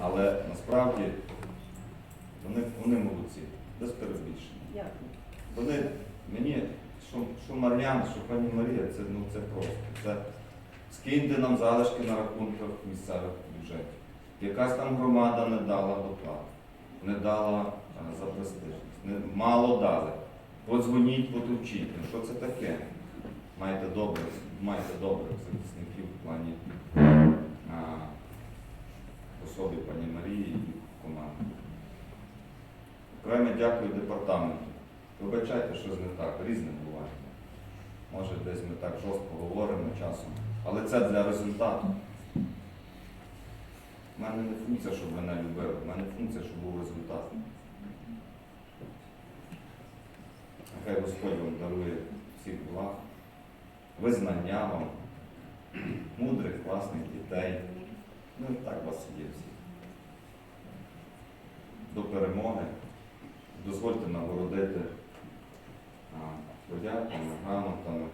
Але насправді вони, вони молодці, без перебільшення. Вони мені, що, що Мар'ян, що пані Марія, це, ну, це просто. Це скиньте нам залишки на рахунках місцевих бюджетів. Якась там громада не дала доплат, не дала а, за престижність, мало дали. Подзвоніть, потовчіть. Ну що це таке? Маєте добре, маєте добрих захисників в плані Окремо дякую департаменту. Вибачайте, що з не так, різне буває. Може, десь ми так жорстко говоримо часом, але це для результату. У мене не функція, щоб мене любили, у мене функція, щоб був результат. Нехай Господь вам дарує всіх благ, визнання вам, мудрих, класних дітей. Ну і так вас є всі. До перемоги. Дозвольте нагородити подяками, грамотами,